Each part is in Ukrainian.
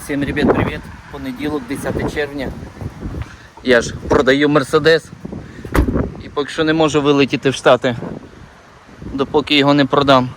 Всім ребят, привіт! Понеділок, 10 червня. Я ж продаю Мерседес. І поки що не можу вилетіти в Штати, допоки його не продам.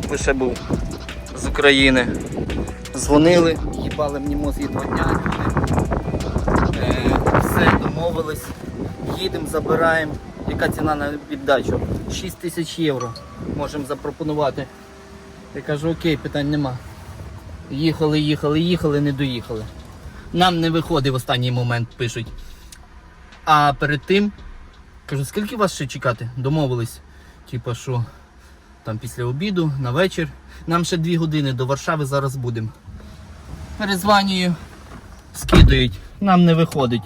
Дзвінок лише був з України. Дзвонили, їбали мені мозги два дня. Е, все, домовились. Їдемо, забираємо. Яка ціна на віддачу? 6 тисяч євро можемо запропонувати. Я кажу, окей, питань нема. Їхали, їхали, їхали, не доїхали. Нам не виходить в останній момент, пишуть. А перед тим кажу, скільки вас ще чекати? Домовились. Типа, що там після обіду на вечір. Нам ще дві години до Варшави зараз будемо. Перезванюю, скидають, нам не виходить.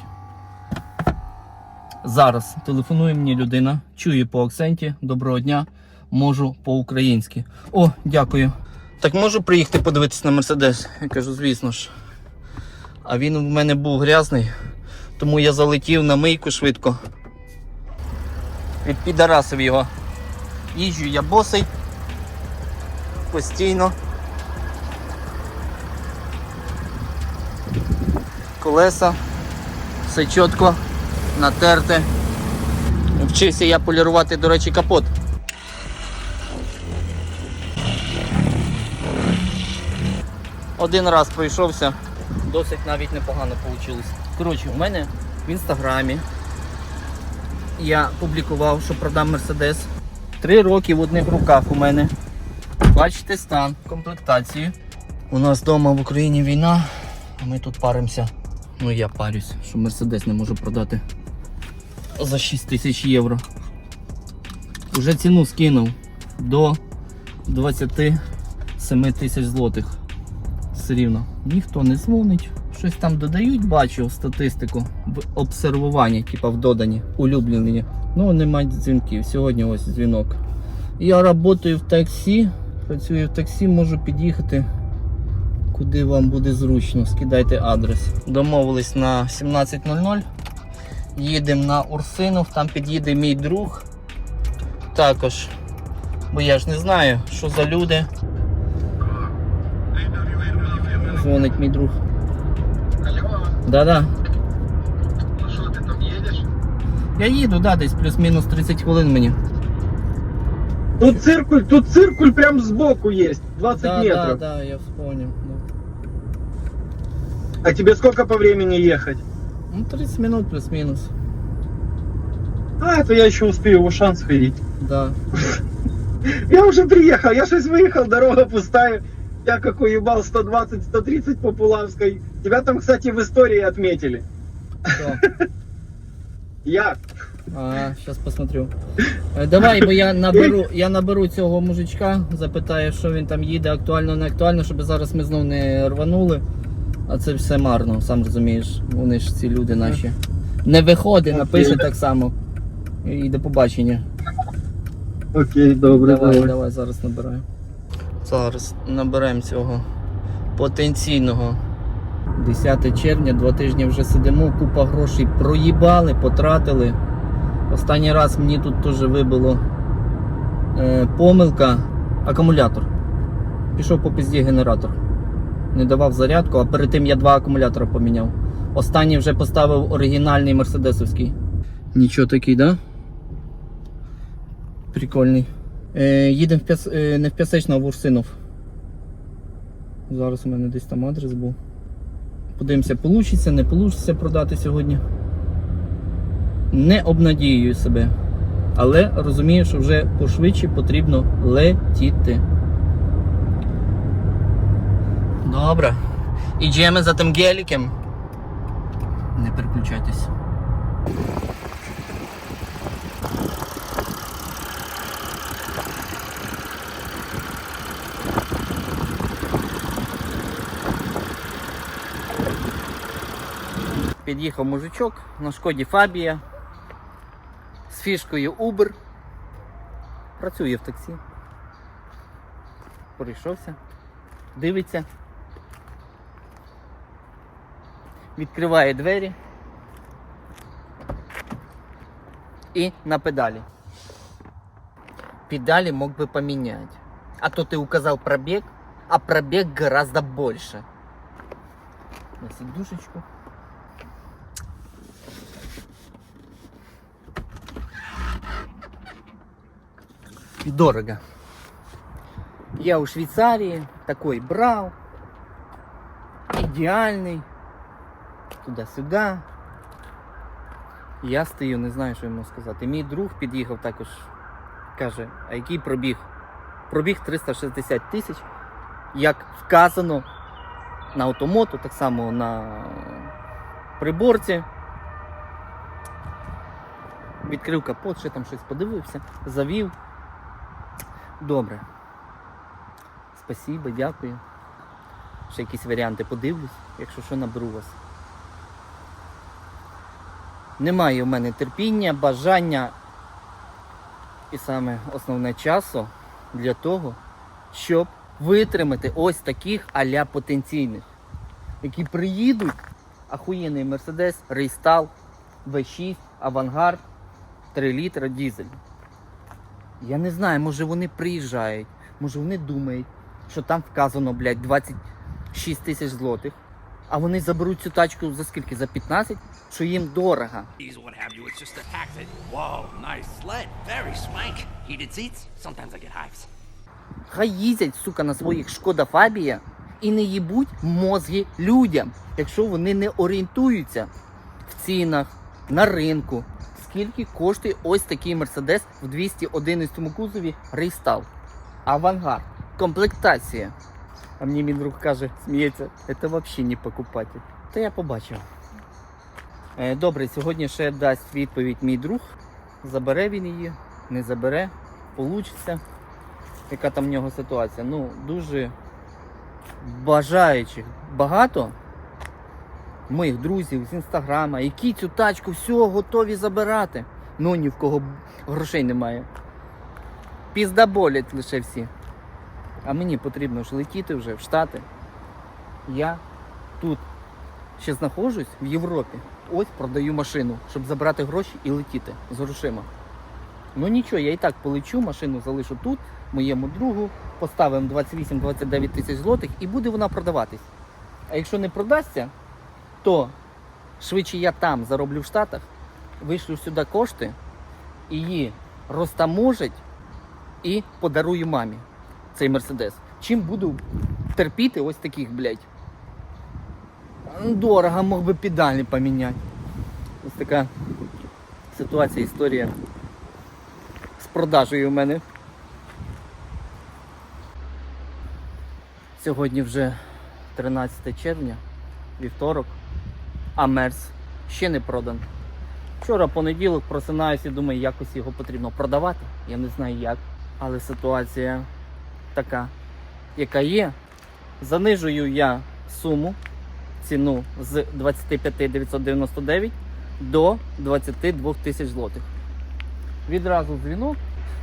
Зараз телефонує мені людина, чує по акценті, доброго дня, можу по-українськи. О, дякую. Так можу приїхати подивитись на Мерседес? Я кажу, звісно ж. А він у мене був грязний. Тому я залетів на мийку швидко. Від підарасив його. Їжджу я босий. Постійно. Колеса. Все чітко. Натерте. Вчився я полірувати, до речі, капот. Один раз пройшовся, досить навіть непогано вийшло. Коротше, у мене в інстаграмі я публікував, що продам Мерседес. Три роки в одних руках у мене. Бачите стан, комплектацію. У нас вдома в Україні війна, а ми тут паримося. Ну я парюсь, що Мерседес не можу продати за 6 тисяч євро. Уже ціну скинув до 27 тисяч злотих. Все рівно. Ніхто не дзвонить. Щось там додають, бачу статистику в обсервуванні, типа в додані, улюблені. Ну, немає дзвінків. Сьогодні ось дзвінок. Я працюю в таксі. Працюю в таксі, можу під'їхати куди вам буде зручно. Скидайте адрес. Домовились на 17.00. Їдемо на Урсинов, там під'їде мій друг. Також. Бо я ж не знаю, що за люди. Дзвонить мій друг. Алло, Да-да. ну що ти там їдеш? Я їду, да, десь плюс-мінус 30 хвилин мені. Тут циркуль, тут циркуль прям сбоку есть, 20 Да, да, метров. да, я вспомнил. А тебе сколько по времени ехать? Ну, 30 минут плюс-минус. А, это я еще успею в Ушан сходить. Да. Я уже приехал, я щось выехал, дорога пустая. Я какой ебал 120-130 по Пулавской. Тебя там, кстати, в истории отметили. Що? Я. А, сейчас посмотрю. Е, Давай, бо я наберу, я наберу цього мужичка, запитаю, що він там їде, актуально, не актуально, щоб зараз ми знов не рванули. А це все марно, сам розумієш. Вони ж ці люди наші. Не виходить, напише так само. І до побачення. Окей, добре, Давай, давай, зараз набираю. Зараз наберемо цього потенційного 10 червня, два тижні вже сидимо, купа грошей проїбали, потратили. Останній раз мені тут теж вибило е, помилка, акумулятор. Пішов по пізді генератор. Не давав зарядку, а перед тим я два акумулятора поміняв. Останній вже поставив оригінальний мерседесовський. Нічого такий, да? Прикольний. Е, їдемо е, не в П'ясечно, а в Урсинов. Зараз у мене десь там адрес був. Подивимося, получиться, не получиться продати сьогодні. Не обнадіюю себе. Але розумію, що вже пошвидше потрібно летіти. Добре. Ідемо за тим геліком. Не переключайтесь. Під'їхав мужичок на шкоді Фабія з фішкою Uber. Працює в таксі. Прийшовся, дивиться. Відкриває двері і на педалі. Педали мог бы поменять. А то ты указал пробег, а пробег гораздо больше. На сидушечку. Дорого. Я у Швейцарии такой брал. Ідеальний. Туди-сюди. Я стою, не знаю, що йому сказати. Мій друг під'їхав також. Каже, а який пробіг? Пробіг 360 тисяч. Як вказано на автомото, так само на приборці. Відкрив капот, ще там щось подивився, завів. Добре. Спасибо, дякую. Ще якісь варіанти подивлюсь, якщо що наберу вас. Немає в мене терпіння, бажання і саме основне часу для того, щоб витримати ось таких аля потенційних, які приїдуть, ахуєнний Мерседес, Рейстал, V6, Авангард, 3 літра дізель. Я не знаю, може вони приїжджають, може вони думають, що там вказано, блядь, 26 тисяч злотих, а вони заберуть цю тачку за скільки? За 15? Що їм дорого. Хай їздять, сука, на своїх шкода Фабія і не їбуть мозги людям, якщо вони не орієнтуються в цінах, на ринку. Скільки коштує ось такий Мерседес в 211 кузові Рейстал. Авангард. Комплектація. А мені мій друг каже, сміється, це взагалі не покупатель. Та я побачив. Е, Добре, сьогодні ще дасть відповідь мій друг. Забере він її, не забере, получиться яка там в нього ситуація. Ну, дуже бажаючих багато моїх друзів з інстаграма, які цю тачку все готові забирати. Ну ні в кого грошей немає. Пізда болять лише всі. А мені потрібно ж летіти вже в Штати. Я тут ще знаходжусь в Європі. Ось продаю машину, щоб забрати гроші і летіти з грошима. Ну нічого, я і так полечу, машину залишу тут, моєму другу, поставимо 28-29 тисяч злотих і буде вона продаватись. А якщо не продасться, то швидше я там зароблю в Штатах, вишлю сюди кошти, її розтаможать і подарую мамі цей мерседес. Чим буду терпіти ось таких, блядь. Дорого, мог би педалі поміняти. Ось така ситуація, історія з продажею у мене. Сьогодні вже 13 червня, вівторок, а мерс ще не продан. Вчора понеділок просинаюся і думаю, якось його потрібно продавати. Я не знаю як, але ситуація така, яка є. Занижую я суму, ціну з 25 999 до 22 тисяч злотих. Відразу дзвінок.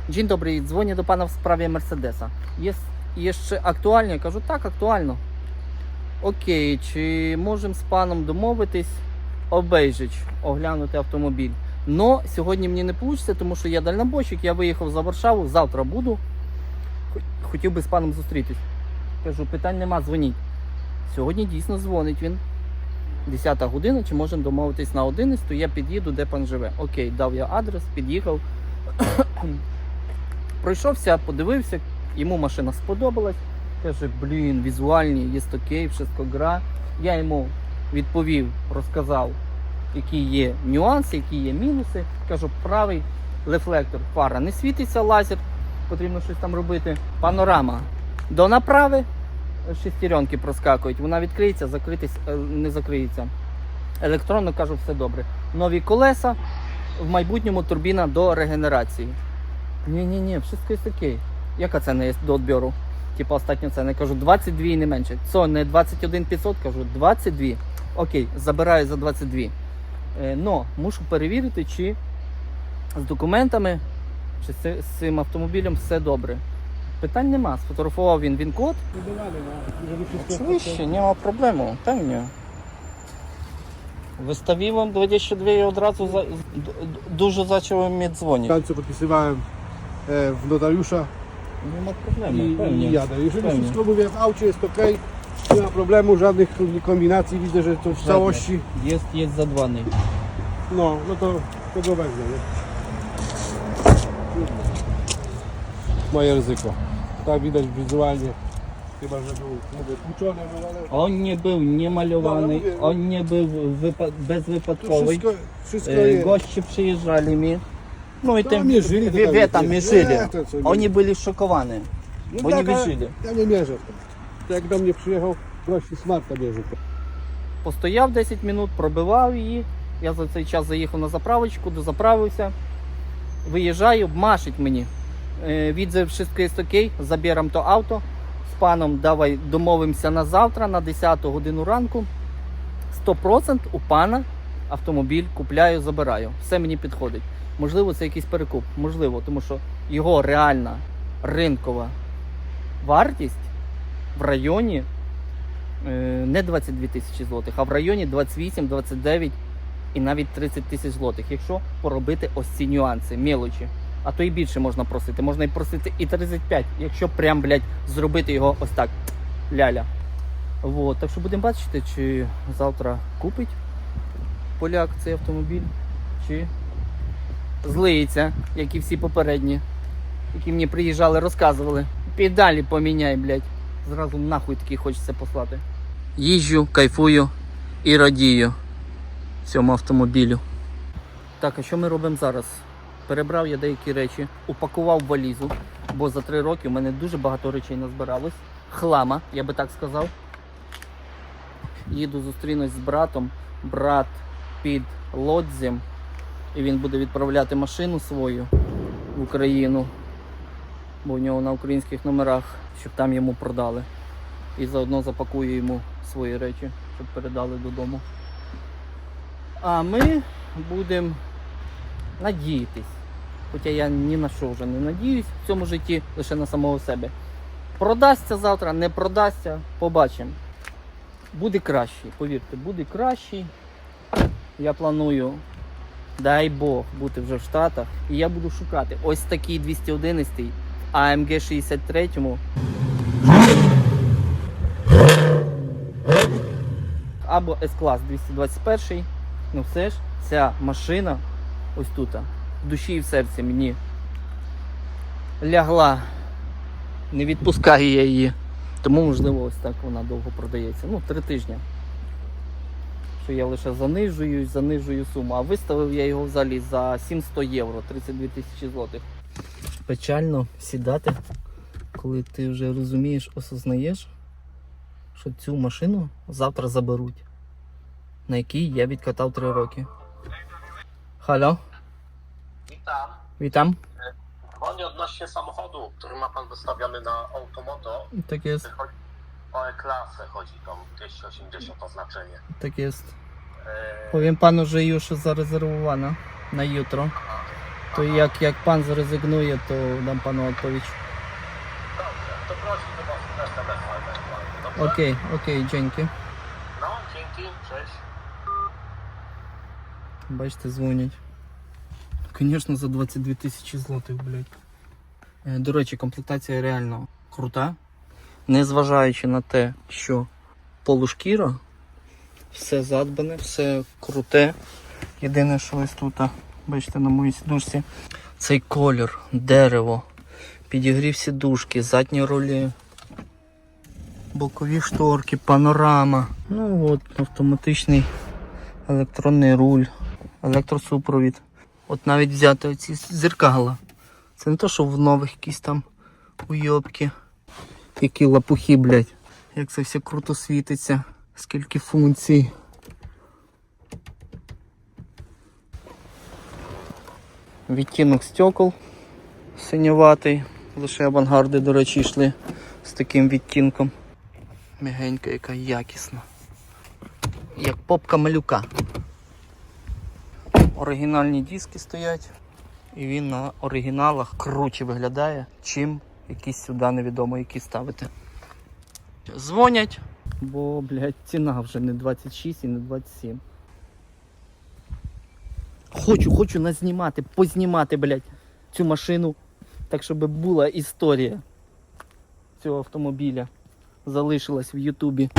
Dzień dobry, dzwonię do pana w sprawie Mercedesa. Jest jeszcze aktualnie? Кажу, так, актуально. Окей, чи можемо з паном домовитись обейжич, оглянути автомобіль? Но сьогодні мені не вийде, тому що я дальнобойщик, я виїхав за Варшаву, завтра буду. Хотів би з паном зустрітись. Кажу, питань нема, дзвоніть. Сьогодні дійсно дзвонить він. 10 година, чи можемо домовитись на 11, то я під'їду, де пан живе. Окей, дав я адрес, під'їхав. Пройшовся, подивився, йому машина сподобалась. Каже, блін, візуальні, є окей, все гра. Я йому відповів, розказав, які є нюанси, які є мінуси. Кажу, правий рефлектор, фара не світиться, лазер, потрібно щось там робити. Панорама до направи, шестеренки проскакують, вона відкриється, закритись е, не закриється. Електронно кажу, все добре. Нові колеса, в майбутньому турбіна до регенерації. Ні-ні-ні, все окей. Яка ціна є до відбору? Типа остання ціна. Кажу, 22 і не менше. Це не 21 500, кажу, 22. Окей, забираю за 22. Е, но мушу перевірити, чи з документами, чи з, цим автомобілем все добре. Питань нема. Сфотографував він він код. Oczywiście, nie ma problemu, pewnie. Wystawiłem 22 i od razu za, d- d- dużo zaczęło mnie dzwonić. Tańce Nie ma i, problemu, pewnie. i jadę. Jeżeli Pewnie. wszystko mówię w aucie jest ok, nie ma problemu, żadnych kombinacji, widzę, że to w całości, Jest, jest zadbany. no, no to, to go wezmę, nie? Moje ryzyko. Tak widać wizualnie, chyba, że był, mówię, tłuczony, był, ale On nie był niemalowany, No, mówię, no. on nie był wypa- bezwypadkowy. wszystko, wszystko E, jest. Goście przyjeżdżali mi. Co, nie. Oni byli szokowani, No bo nie tak, ale wierzyli. Ja nie mierzę w to. To Jak do mnie przyjechał, gości smarta bierze. Постояв 10 минут, пробивав її. Я за цей час заїхав на заправочку, дозаправився. Виїжджаю, машить мені. Е, Відзив все є окей, заберемо то авто. З паном давай домовимося на завтра, на 10 годину ранку. 100% у пана автомобіль купляю, забираю. Все мені підходить. Можливо, це якийсь перекуп. Можливо, тому що його реальна ринкова вартість в районі е, не 22 тисячі злотих, а в районі 28, 29 і навіть 30 тисяч злотих, якщо поробити ось ці нюанси, мелочі. А то і більше можна просити. Можна і просити і 35, якщо прям, блядь, зробити його ось так. Ляля. Вот. Так що будемо бачити, чи завтра купить поляк цей автомобіль, чи злиється, як і всі попередні, які мені приїжджали, розказували. Педалі поміняй, блядь. Зразу нахуй такий хочеться послати. Їжджу, кайфую і радію цьому автомобілю. Так, а що ми робимо зараз? Перебрав я деякі речі, упакував валізу, бо за три роки у мене дуже багато речей назбиралось. Хлама, я би так сказав. Їду зустрінусь з братом. Брат під лодзем. І він буде відправляти машину свою в Україну. Бо в нього на українських номерах, щоб там йому продали. І заодно запакую йому свої речі, щоб передали додому. А ми будемо надіятись. Хоча я ні на що вже не надіюсь в цьому житті, лише на самого себе. Продасться завтра, не продасться, побачимо. Буде кращий, повірте, буде кращий. Я планую, дай Бог, бути вже в Штатах. І я буду шукати ось такий 211 AMG 63 або S-клас 221. Ну все ж, ця машина ось тут, в душі і в серці мені лягла. Не відпускаю я її. Тому, можливо, ось так вона довго продається. Ну, три тижні. Що я лише занижую, занижую суму. А виставив я його взагалі за 700 євро, 32 тисячі злотих. Печально сідати, коли ти вже розумієш, осознаєш, що цю машину завтра заберуть, на якій я відкатав 3 роки. Halo, Witam. witam. Dzwonię odnośnie samochodu, który ma pan wystawiony na Automoto. Tak jest, Chodzi o E-klasę, chodzi tam 280 oznaczenie. tak jest. Eee, Powiem panu, że już zarezerwowana na jutro. To jak, jak pan zrezygnuje, to dam panu odpowiedź. Dobrze, to prosi do was SMS-a ewentualnie, Окей, окей, dzięki. No, dzięki, cześć. Бачите, дзвонять. Звісно, за 22 тисячі злотих, блядь. Е, До речі, комплектація реально крута. Незважаючи на те, що полушкіра, все задбане, все круте. Єдине, що ось тут, бачите, на моїй сідушці, цей колір, дерево, підігрів сідушки, задні ролі, бокові шторки, панорама. Ну от, автоматичний електронний руль, електросупровід. От навіть взяти оці зеркала. Це не то, що в нових якісь там уйобки. Які лапухи, блядь. Як це все круто світиться. Скільки функцій. Відтінок стекол синюватий. Лише авангарди, до речі, йшли з таким відтінком. Мягенька, яка якісна. Як попка малюка. Оригінальні диски стоять. І він на оригіналах круче виглядає, чим якісь сюди невідомо які ставити. Дзвонять, бо, блядь, ціна вже не 26 і не 27. Хочу, хочу назнімати, познімати, блядь, цю машину, так щоб була історія цього автомобіля. Залишилась в Ютубі.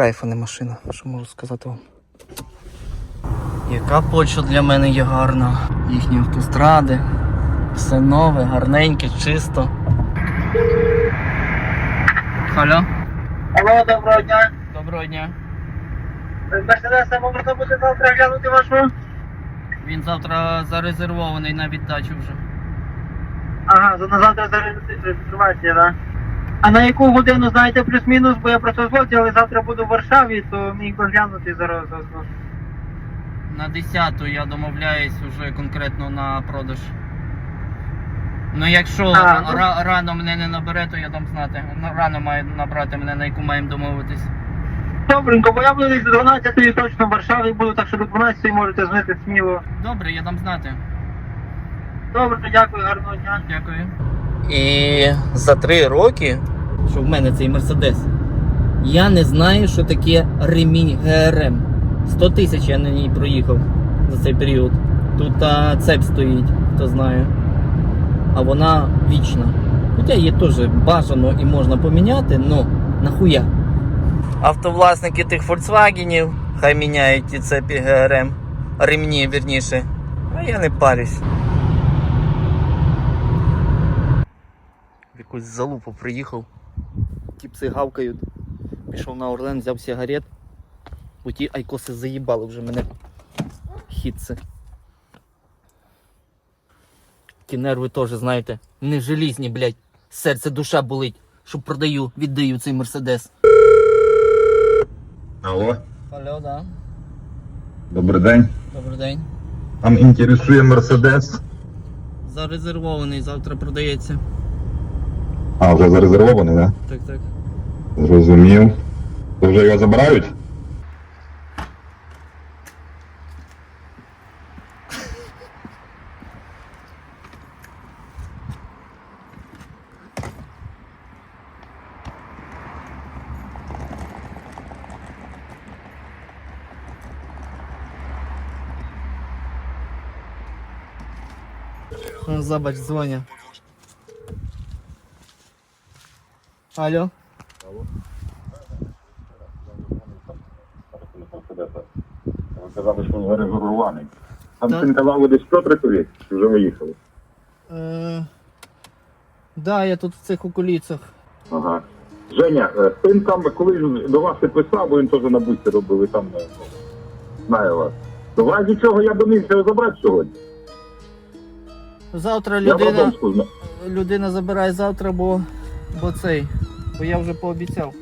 Кайфана машина, що можу сказати вам. Яка Польща для мене є гарна. Їхні автостради. Все нове, гарненьке, чисто. Алло, Алло, доброго дня. доброго дня. Мерседеса можна буде завтра глянути вашу? Він завтра зарезервований на віддачу вже. Ага, за- на завтра зареєстрація, да? А на яку годину знаєте плюс-мінус, бо я просто згоден, але завтра буду в Варшаві, то міг би глянути зараз. На 10 я домовляюсь вже конкретно на продаж. Ну якщо А, ну. ра- рано мене не набере, то я дам знати. Ну, Рано має набрати мене, на яку маємо домовитись. Добренько, бо я буду десь до 12 точно в Варшаві буду, так що до 12 можете знати сміло. Добре, я дам знати. Добре, дякую, гарного дня. Дякую. І за три роки, що в мене цей Мерседес, я не знаю, що таке ремінь ГРМ. 100 тисяч я на ній проїхав за цей період. Тут а, цепь стоїть, хто знає. А вона вічна. Хоча її теж бажано і можна поміняти, але нахуя. Автовласники тих Volkswagenів хай міняють ті цепі ГРМ. Ремні, вірніше. А я не парюсь. якусь залупу приїхав. Ті пси гавкають. Пішов на Орлен, взяв сигарет. Бо ті айкоси заїбали вже мене. Хітці. Ті нерви теж, знаєте, не желізні, блядь. Серце душа болить, що продаю, віддаю цей мерседес. Алло, Алло, да. добрий день. Добрий день. Вам інтересує Мерседес? Зарезервований, завтра продається. А, вже зарезервований, да? Так, так. Зрозумів. То вже його забирають? Ну, Забач, дзвоня. Алло. Ви казали, що зарезервований. Там Так. син казав, ви десь в Петрикові, чи вже виїхали? Е, да, я тут в цих околицях. Ага. Женя, е, син там колись до вас і писав, бо він теж на бусі робив, і там е, ну, знає вас. То в разі чого я домівся його забрати сьогодні. Завтра Я людина, знаю. людина забирає завтра, бо, бо цей. Бо я вже пообіцяв.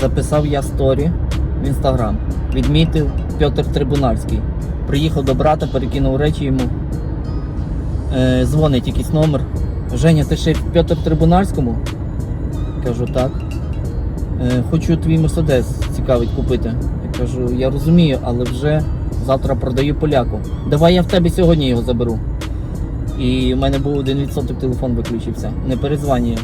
Записав я сторі інстаграм. Відмітив Петр Трибунальський. Приїхав до брата, перекинув речі йому. Е, дзвонить якийсь номер. Женя, ти ще Петр Трибунальському? Кажу, так. Е, хочу твій Мерседес цікавить купити. Я кажу, я розумію, але вже завтра продаю поляку. Давай я в тебе сьогодні його заберу. І в мене був 1% телефон виключився. Не перезванює.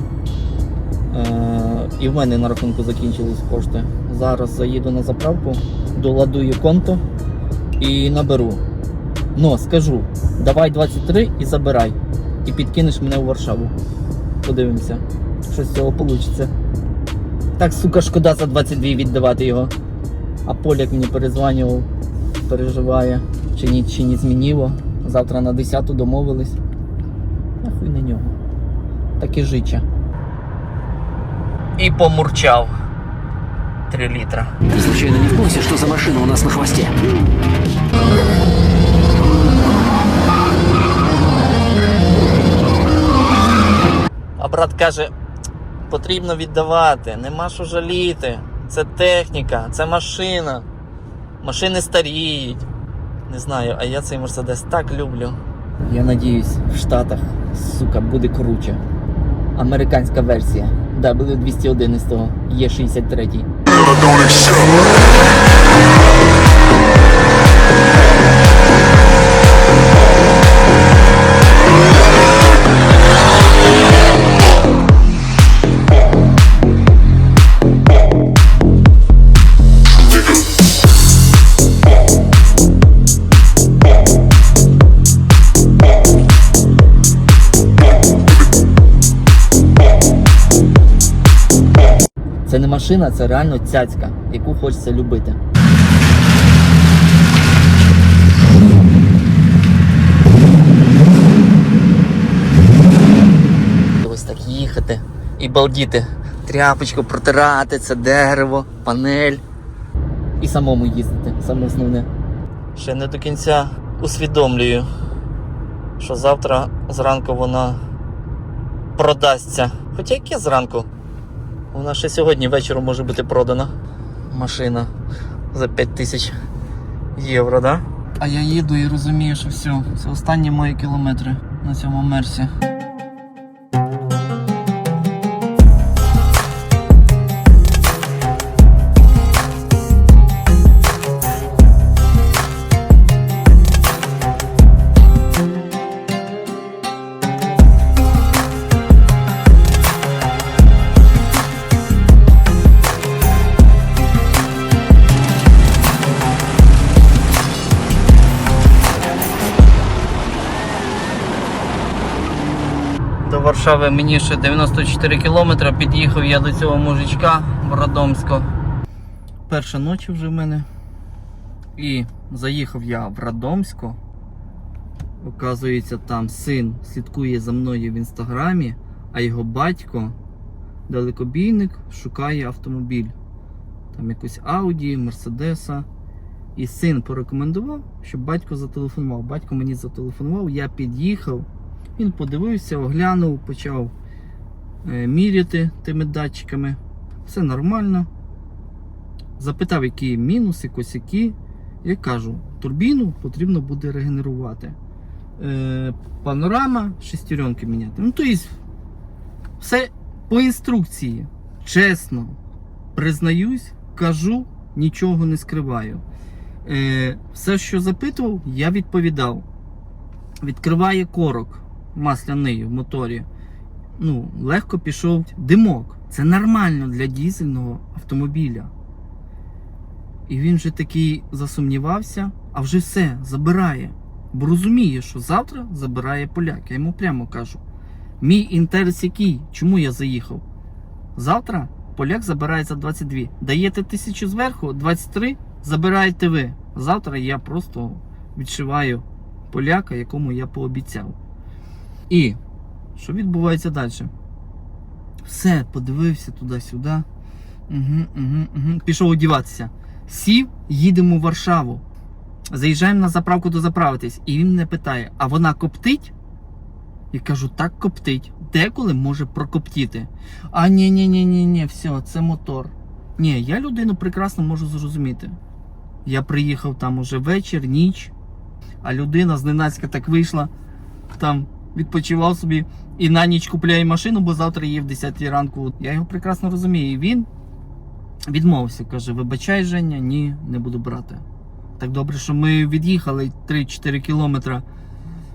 Е, і в мене на рахунку закінчились кошти. Зараз заїду на заправку, доладую конто і наберу. Ну, скажу, давай 23 і забирай. І підкинеш мене у Варшаву. Подивимося, що з цього вийде. Так, сука, шкода за 22 віддавати його. А поляк мені перезванював, переживає, чи ні, чи не змінило. Завтра на 10 домовились. Нахуй на нього. Так і життя. І помурчав. 3 літра. Ты случайно не в курсе, что за машина у нас на хвосте? А брат каже: потрібно віддавати, нема що жаліти. Це техніка, це машина. Машини старіють. Не знаю, а я цей Мерседес так люблю. Я надіюсь, в Штатах, сука, буде круче. Американська версія W211 Е63. Це не машина, це реально цяцька, яку хочеться любити. Ось так їхати і балдіти. Тряпочку протирати, це дерево, панель. І самому їздити, саме основне. Ще не до кінця усвідомлюю, що завтра зранку вона продасться. Хоча яке зранку? Вона ще сьогодні вечором може бути продана. Машина за 5 тисяч євро, да? А я їду і розумію, що все. Це останні мої кілометри на цьому мерсі. Варшави мені ще 94 кілометри. Під'їхав я до цього мужичка в Радомську. Перша ніч вже в мене. І заїхав я в Радомську. Оказується, там син слідкує за мною в інстаграмі, а його батько, далекобійник, шукає автомобіль. Там якусь Ауді, Мерседеса. І син порекомендував, щоб батько зателефонував. Батько мені зателефонував, я під'їхав. Він подивився, оглянув, почав е, міряти тими датчиками. Все нормально. Запитав, які мінуси, косяки. Я кажу, турбіну потрібно буде регенерувати. Е, панорама, шестеренки міняти. Ну, тобто, все по інструкції. Чесно, признаюсь, кажу, нічого не скриваю. Е, все, що запитував, я відповідав. Відкриває корок масляний в моторі. Ну, легко пішов димок. Це нормально для дізельного автомобіля. І він вже такий засумнівався, а вже все, забирає. Бо розуміє, що завтра забирає поляк. Я йому прямо кажу: мій інтерес який? Чому я заїхав? Завтра поляк забирає за 22. Даєте тисячу зверху, 23 забираєте ви. Завтра я просто відшиваю поляка, якому я пообіцяв. І що відбувається далі? Все, подивився туди-сюди. Угу, угу, угу. Пішов одіватися. Сів, їдемо в Варшаву. Заїжджаємо на заправку дозаправитись. І він мене питає: а вона коптить? Я кажу, так коптить. Деколи може прокоптіти. А ні, ні, ні, ні, ні, все, це мотор. Ні, я людину прекрасно можу зрозуміти. Я приїхав там уже вечір, ніч, а людина зненацька так вийшла, там відпочивав собі і на ніч купляє машину, бо завтра її в 10 ранку. Я його прекрасно розумію. І він відмовився, каже: вибачай, Женя, ні, не буду брати. Так добре, що ми від'їхали 3-4 кілометри.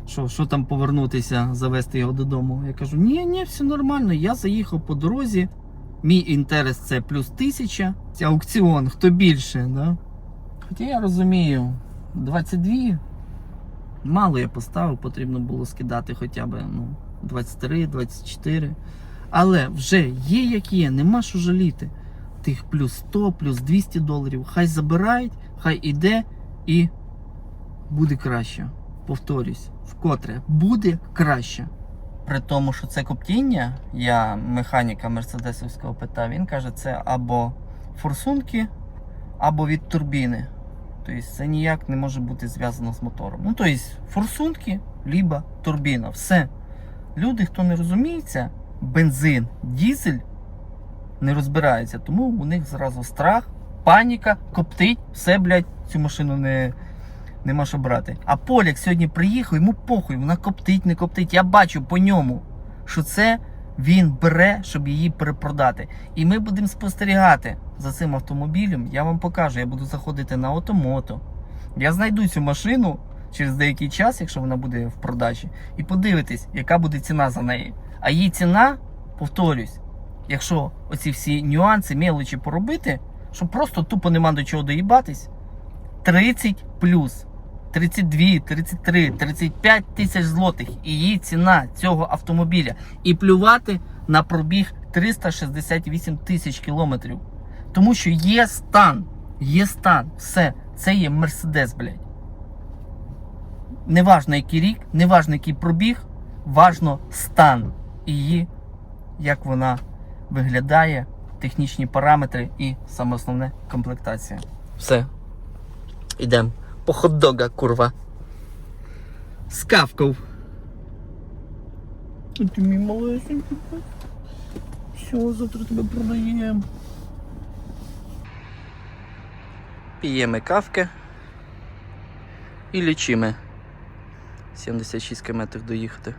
Що, що там повернутися, завести його додому? Я кажу, ні, ні, все нормально. Я заїхав по дорозі. Мій інтерес це плюс тисяча. Це аукціон, хто більше, да? Хоча я розумію, 22. Мало я поставив, потрібно було скидати хоча б ну, 23, 24. Але вже є як є, нема що жаліти. Тих плюс 100, плюс 200 доларів. Хай забирають, хай іде і буде краще. Повторюсь, вкотре буде краще. При тому, що це коптіння, я механіка мерседесовського питав, він каже, це або форсунки, або від турбіни. Тобто це ніяк не може бути зв'язано з мотором. Ну, тобто, форсунки, либо турбіна. Все. Люди, хто не розуміється, бензин, дізель не розбираються. Тому у них зразу страх, паніка, коптить, все, блядь, цю машину не, нема що брати. А поляк сьогодні приїхав, йому похуй, вона коптить, не коптить. Я бачу по ньому, що це він бере, щоб її перепродати. І ми будемо спостерігати за цим автомобілем. Я вам покажу, я буду заходити на автомото. Я знайду цю машину через деякий час, якщо вона буде в продажі, і подивитись, яка буде ціна за неї. А її ціна, повторюсь, якщо оці всі нюанси, мелочі поробити, що просто тупо нема до чого доїбатись, 30 плюс. 32, 33, 35 тисяч злотих і її ціна цього автомобіля. І плювати на пробіг 368 тисяч кілометрів. Тому що є стан, є стан, все, це є Мерседес, блядь. Неважно який рік, неважно який пробіг, важно стан її, як вона виглядає, технічні параметри і саме основне комплектація. Все. Ідемо по хот-дога, курва. Скавков. Ти мій малесенький. Все, завтра тебе продаємо. П'ємо кавки і лічимо. 76 км доїхати.